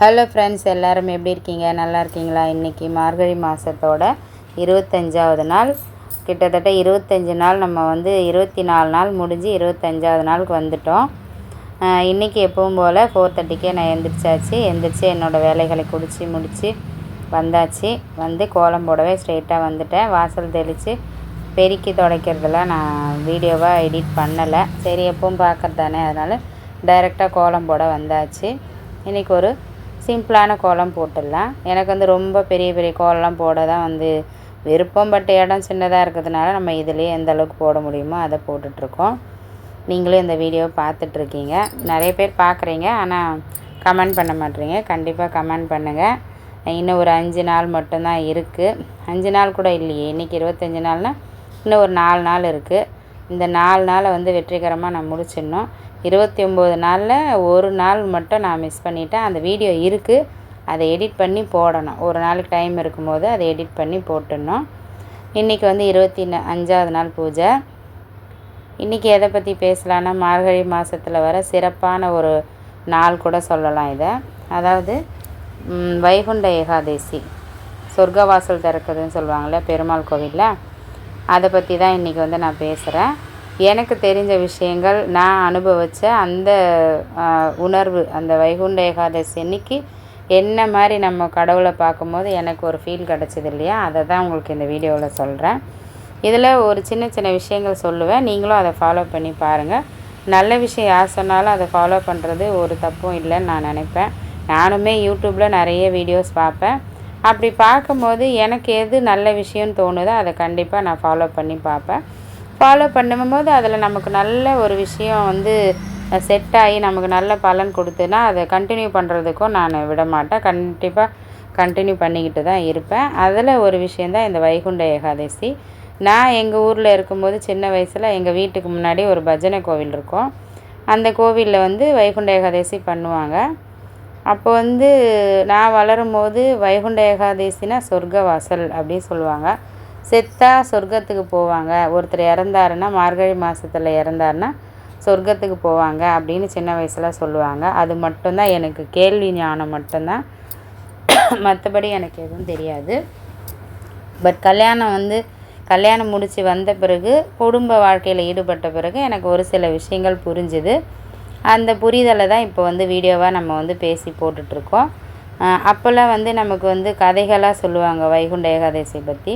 Hello friends எல்லாரும் எப்படி இருக்கீங்க? நல்லா இருக்கீங்களா? இன்றைக்கி மார்கழி மாதத்தோட இருபத்தஞ்சாவது நாள். கிட்டத்தட்ட இருபத்தஞ்சி நாள் நம்ம வந்து இருபத்தி நாலு நாள் முடிஞ்சு இருபத்தஞ்சாவது நாளுக்கு வந்துட்டோம். இன்றைக்கி எப்பவும் போல் ஃபோர் தேர்ட்டிக்கே நான் எந்திரிச்சாச்சு. எந்திரிச்சு என்னோடய வேலைகளை குடித்து முடித்து வந்தாச்சு. வந்து கோலம் போடவே ஸ்ட்ரெயிட்டாக வந்துட்டேன். வாசல் தெளித்து பெருக்கி துடைக்கிறதெல்லாம் நான் வீடியோவாக எடிட் பண்ணலை. சரி எப்பவும் பார்க்குறது தானே அதனால் டைரெக்டாக கோலம் போட வந்தாச்சு. இன்றைக்கி ஒரு சிம்பிளான கோலம் போட்டுடலாம். எனக்கு வந்து ரொம்ப பெரிய பெரிய கோலம்லாம் போட தான் வந்து விருப்பம் பட் இடம் சின்னதாக இருக்கிறதுனால நம்ம இதிலே எந்த அளவுக்கு போட முடியுமோ அதை போட்டுட்ருக்கோம். நீங்களும் இந்த வீடியோவை பார்த்துட்ருக்கீங்க. நிறைய பேர் பார்க்குறீங்க ஆனால் கமெண்ட் பண்ண மாட்டேறீங்க கண்டிப்பாக கமெண்ட் பண்ணுங்கள் இன்னும் ஒரு அஞ்சு நாள் மட்டும்தான் இருக்குது அஞ்சு நாள் கூட இல்லையே இன்றைக்கி இருபத்தஞ்சி நாள்னால் இன்னும் ஒரு நாலு நாள் இருக்குது இந்த நாலு நாளை வந்து வெற்றிகரமாக நான் முடிச்சிடணும். இருபத்தி ஒம்பது நாளில் ஒரு நாள் மட்டும் நான் மிஸ் பண்ணிட்டேன். அந்த வீடியோ இருக்குது அதை எடிட் பண்ணி போடணும். ஒரு நாளுக்கு டைம் இருக்கும்போது அதை எடிட் பண்ணி போட்டுடணும். இன்றைக்கி வந்து இருபத்தி அஞ்சாவது நாள் பூஜை. இன்றைக்கி எதை பற்றி பேசலான்னா மார்கழி மாதத்தில் வர சிறப்பான ஒரு நாள் கூட சொல்லலாம் இதை. அதாவது வைகுண்ட ஏகாதேசி. சொர்க்கவாசல் திறக்குதுன்னு சொல்லுவாங்கள்ல பெருமாள் கோவிலில். அதை பற்றி தான் இன்றைக்கி வந்து நான் பேசுகிறேன் எனக்கு தெரிஞ்ச விஷயங்கள் நான் அனுபவித்த அந்த உணர்வு அந்த வைகுண்ட ஏகாதசி அன்னைக்கு என்ன மாதிரி நம்ம கடவுளை பார்க்கும்போது எனக்கு ஒரு ஃபீல் கிடச்சிது இல்லையா? அதை தான் உங்களுக்கு இந்த வீடியோவில் சொல்கிறேன் இதில் ஒரு சின்ன சின்ன விஷயங்கள் சொல்லுவேன். நீங்களும் அதை ஃபாலோ பண்ணி பாருங்கள் நல்ல விஷயம் யார் சொன்னாலும் அதை ஃபாலோ பண்ணுறது ஒரு தப்பும் இல்லைன்னு நான் நினைப்பேன். நானுமே யூடியூப்பில் நிறைய வீடியோஸ் பார்ப்பேன். அப்படி பார்க்கும்போது எனக்கு எது நல்ல விஷயம்னு தோணுதோ அதை கண்டிப்பாக நான் ஃபாலோ பண்ணி பார்ப்பேன். ஃபாலோ பண்ணும்போது அதில் நமக்கு நல்ல ஒரு விஷயம் வந்து செட் ஆகி நமக்கு நல்ல பலன் கொடுத்துன்னா அதை கண்டினியூ பண்ணுறதுக்கும் நான் விட மாட்டேன். கண்டிப்பாக கண்டினியூ பண்ணிக்கிட்டு தான் இருப்பேன். அதில் ஒரு விஷயந்தான் இந்த வைகுண்ட ஏகாதசி. நான் எங்கள் ஊரில் இருக்கும்போது சின்ன வயசில் எங்கள் வீட்டுக்கு முன்னாடி ஒரு பஜனை கோவில் இருக்கும். அந்த கோவிலில் வந்து வைகுண்ட ஏகாதசி பண்ணுவாங்க. அப்போ வந்து நான் வளரும் போது வைகுண்ட ஏகாதசினா சொர்க்க வாசல் அப்படின்னு சொல்லுவாங்க. செத்தா சொர்க்கத்துக்கு போவாங்க. ஒருத்தர் இறந்தாருன்னா மார்கழி மாதத்தில் இறந்தாருன்னா சொர்க்கத்துக்கு போவாங்க அப்படின்னு சின்ன வயசில் சொல்லுவாங்க. அது மட்டும்தான் எனக்கு கேள்வி ஞானம் மட்டும்தான். மற்றபடி எனக்கு எதுவும் தெரியாது. பட் கல்யாணம் வந்து கல்யாணம் முடித்து வந்த பிறகு குடும்ப வாழ்க்கையில் ஈடுபட்ட பிறகு எனக்கு ஒரு சில விஷயங்கள் புரிஞ்சுது. அந்த புரிதலை தான் இப்போ வந்து வீடியோவாக நம்ம வந்து பேசி போட்டுட்ருக்கோம். அப்போல்லாம் வந்து நமக்கு வந்து கதைகளாக சொல்லுவாங்க வைகுண்ட ஏகாதசி பற்றி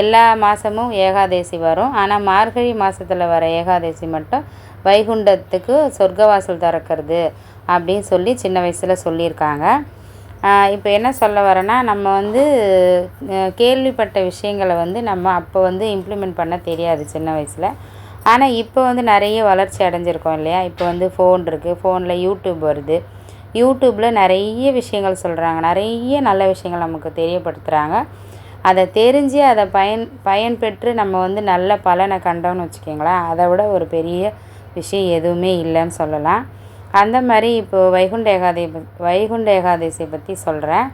எல்லா மாதமும் ஏகாதசி வரும். ஆனால் மார்கழி மாதத்தில் வர ஏகாதசி மட்டும் வைகுண்டத்துக்கு சொர்க்கவாசல் திறக்கிறது அப்படின்னு சொல்லி சின்ன வயசில் சொல்லியிருக்காங்க. இப்போ என்ன சொல்ல வரேன்னா நம்ம வந்து கேள்விப்பட்ட விஷயங்களை வந்து நம்ம அப்போ வந்து இம்ப்ளிமெண்ட் பண்ண தெரியாது சின்ன வயசில். ஆனால் இப்போ வந்து நிறைய வளர்ச்சி அடைஞ்சிருக்கோம் இல்லையா? இப்போ வந்து ஃபோன் இருக்குது ஃபோனில் யூடியூப் வருது. யூடியூப்பில் நிறைய விஷயங்கள் சொல்கிறாங்க நிறைய நல்ல விஷயங்கள் நமக்கு தெரியப்படுத்துகிறாங்க அதை தெரிஞ்சு அதை பயன் பயன்பெற்று நம்ம வந்து நல்ல பலனை கண்டோம்னு வச்சுக்கோங்களேன். அதை விட ஒரு பெரிய விஷயம் எதுவுமே இல்லைன்னு சொல்லலாம். அந்த மாதிரி இப்போது வைகுண்ட ஏகாதி வைகுண்ட ஏகாதசியை பற்றி சொல்கிறேன்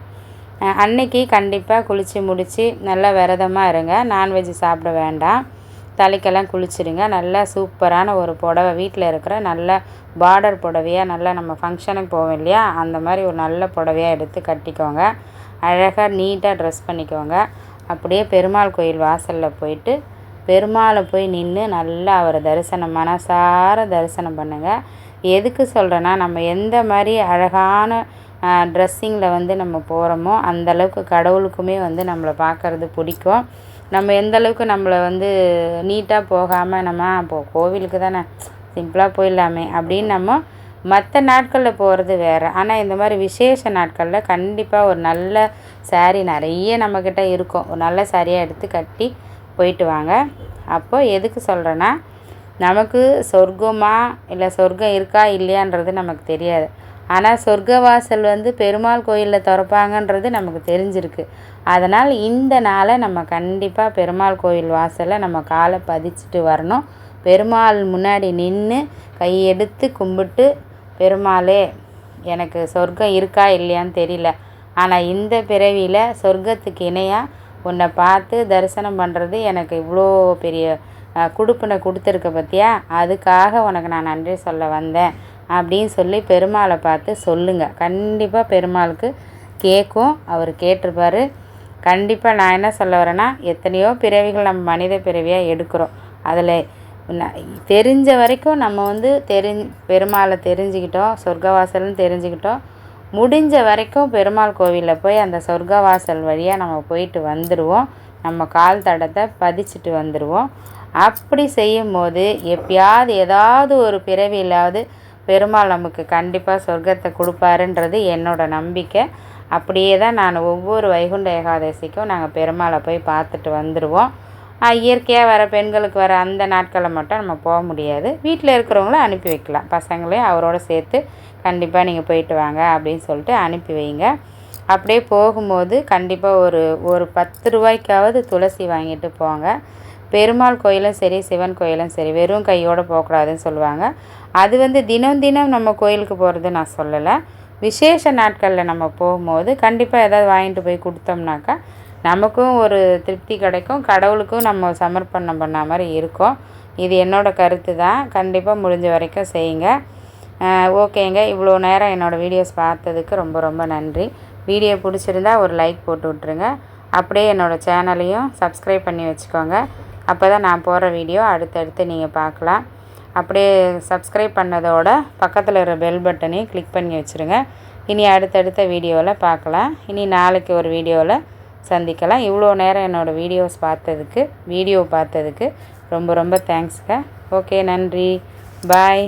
அன்னைக்கு கண்டிப்பாக குளித்து முடித்து நல்லா விரதமாக இருங்க. நான்வெஜ் சாப்பிட வேண்டாம். தலைக்கெல்லாம் குளிச்சுடுங்க நல்லா சூப்பரான ஒரு புடவை வீட்டில் இருக்கிற நல்ல பார்டர் புடவையாக நல்லா நம்ம ஃபங்க்ஷனுக்கு போவோம் இல்லையா? அந்த மாதிரி ஒரு நல்ல புடவையாக எடுத்து கட்டிக்கோங்க. அழகாக நீட்டாக ட்ரெஸ் பண்ணிக்கோங்க. அப்படியே பெருமாள் கோயில் வாசலில் போயிட்டு பெருமாளை போய் நின்று நல்லா அவரை தரிசனம் மனசார தரிசனம் பண்ணுங்கள் எதுக்கு சொல்கிறேன்னா நம்ம எந்த மாதிரி அழகான ட்ரெஸ்ஸிங்கில் வந்து நம்ம போகிறோமோ அந்தளவுக்கு கடவுளுக்குமே வந்து நம்மளை பார்க்குறது பிடிக்கும். நம்ம எந்தளவுக்கு நம்மளை வந்து நீட்டாக போகாமல் நம்ம இப்போ கோவிலுக்கு தானே சிம்பிளாக போயிடலாமே அப்படின்னு நம்ம மற்ற நாட்களில் போகிறது வேறு. ஆனால் இந்த மாதிரி விசேஷ நாட்களில் கண்டிப்பாக ஒரு நல்ல சாரீ நிறைய நம்மக்கிட்ட இருக்கும். ஒரு நல்ல சாரியாக எடுத்து கட்டி போயிட்டு வாங்க. அப்போது எதுக்கு சொல்கிறேன்னா நமக்கு சொர்க்கமா இல்லை சொர்க்கம் இருக்கா இல்லையான்றது நமக்கு தெரியாது. ஆனால் சொர்க்க வாசல் வந்து பெருமாள் கோயிலில் திறப்பாங்கன்றது நமக்கு தெரிஞ்சிருக்கு. அதனால் இந்த நாளை நம்ம கண்டிப்பாக பெருமாள் கோயில் வாசலில் நம்ம காலை பதிச்சுட்டு வரணும். பெருமாள் முன்னாடி நின்று கையெடுத்து கும்பிட்டு பெருமாளே எனக்கு சொர்க்கம் இருக்கா இல்லையான்னு தெரியல. ஆனால் இந்த பிறவியில் சொர்க்கத்துக்கு இணையாக உன்னை பார்த்து தரிசனம் பண்ணுறது எனக்கு இவ்வளோ பெரிய கொடுப்பினை கொடுத்துருக்க பார்த்தியா அதுக்காக உனக்கு நான் நன்றி சொல்ல வந்தேன் அப்படின்னு சொல்லி பெருமாளை பார்த்து சொல்லுங்கள் கண்டிப்பாக பெருமாளுக்கு கேட்கும் அவர் கேட்டிருப்பார். கண்டிப்பாக நான் என்ன சொல்ல வரேன்னா எத்தனையோ பிறவிகள் நம்ம மனித பிறவியாக எடுக்கிறோம். அதில் தெரிஞ்ச வரைக்கும் நம்ம வந்து தெரிஞ் பெருமாளை தெரிஞ்சுக்கிட்டோம் சொர்க்கவாசல்னு தெரிஞ்சுக்கிட்டோம். முடிஞ்ச வரைக்கும் பெருமாள் கோவிலில் போய் அந்த சொர்க்கவாசல் வழியாக நம்ம போயிட்டு வந்துடுவோம் நம்ம கால் தடத்தை பதிச்சுட்டு வந்துடுவோம் அப்படி செய்யும்போது எப்பயாவது ஏதாவது ஒரு பிறவியிலாவது பெருமாள் நமக்கு கண்டிப்பாக சொர்க்கத்தை கொடுப்பாருன்றது என்னோடய நம்பிக்கை. அப்படியே தான் நான் ஒவ்வொரு வைகுண்ட ஏகாதசிக்கும் நாங்கள் பெருமாளை போய் பார்த்துட்டு வந்துடுவோம் இயற்கையாக வர பெண்களுக்கு வர அந்த நாட்களை மட்டும் நம்ம போக முடியாது. வீட்டில் இருக்கிறவங்கள அனுப்பி வைக்கலாம். பசங்களையும் அவரோட சேர்த்து கண்டிப்பாக நீங்கள் போயிட்டு வாங்க அப்படின்னு சொல்லிட்டு அனுப்பி வைங்க. அப்படியே போகும்போது கண்டிப்பாக ஒரு ஒரு பத்து ரூபாய்க்காவது துளசி வாங்கிட்டு போங்க. பெருமாள் கோயிலும் சரி சிவன் கோயிலும் சரி வெறும் கையோடு போகக்கூடாதுன்னு சொல்லுவாங்க. அது வந்து தினம் தினம் நம்ம கோயிலுக்கு போகிறது நான் சொல்லலை. விசேஷ நாட்களில் நம்ம போகும்போது கண்டிப்பாக எதாவது வாங்கிட்டு போய் கொடுத்தோம்னாக்கா நமக்கும் ஒரு திருப்தி கிடைக்கும். கடவுளுக்கும் நம்ம சமர்ப்பணம் பண்ண மாதிரி இருக்கும். இது என்னோடய கருத்து தான். கண்டிப்பாக முடிஞ்ச வரைக்கும் செய்யுங்க. ஓகேங்க. இவ்வளோ நேரம் என்னோடய வீடியோஸ் பார்த்ததுக்கு ரொம்ப ரொம்ப நன்றி. வீடியோ பிடிச்சிருந்தா ஒரு லைக் போட்டு விட்ருங்க அப்படியே என்னோடய சேனலையும் சப்ஸ்கிரைப் பண்ணி வச்சுக்கோங்க. அப்போ தான் நான் போகிற வீடியோ அடுத்தடுத்து நீங்கள் பார்க்கலாம். அப்படியே சப்ஸ்கிரைப் பண்ணதோட பக்கத்தில் இருக்கிற பெல் பட்டனையும் கிளிக் பண்ணி வச்சுருங்க. இனி அடுத்தடுத்த வீடியோவில் பார்க்கலாம். இனி நாளைக்கு ஒரு வீடியோவில் சந்திக்கலாம். இவ்வளோ நேரம் என்னோடய வீடியோஸ் பார்த்ததுக்கு வீடியோ பார்த்ததுக்கு ரொம்ப ரொம்ப தேங்க்ஸ்ங்க ஓகே நன்றி. பாய்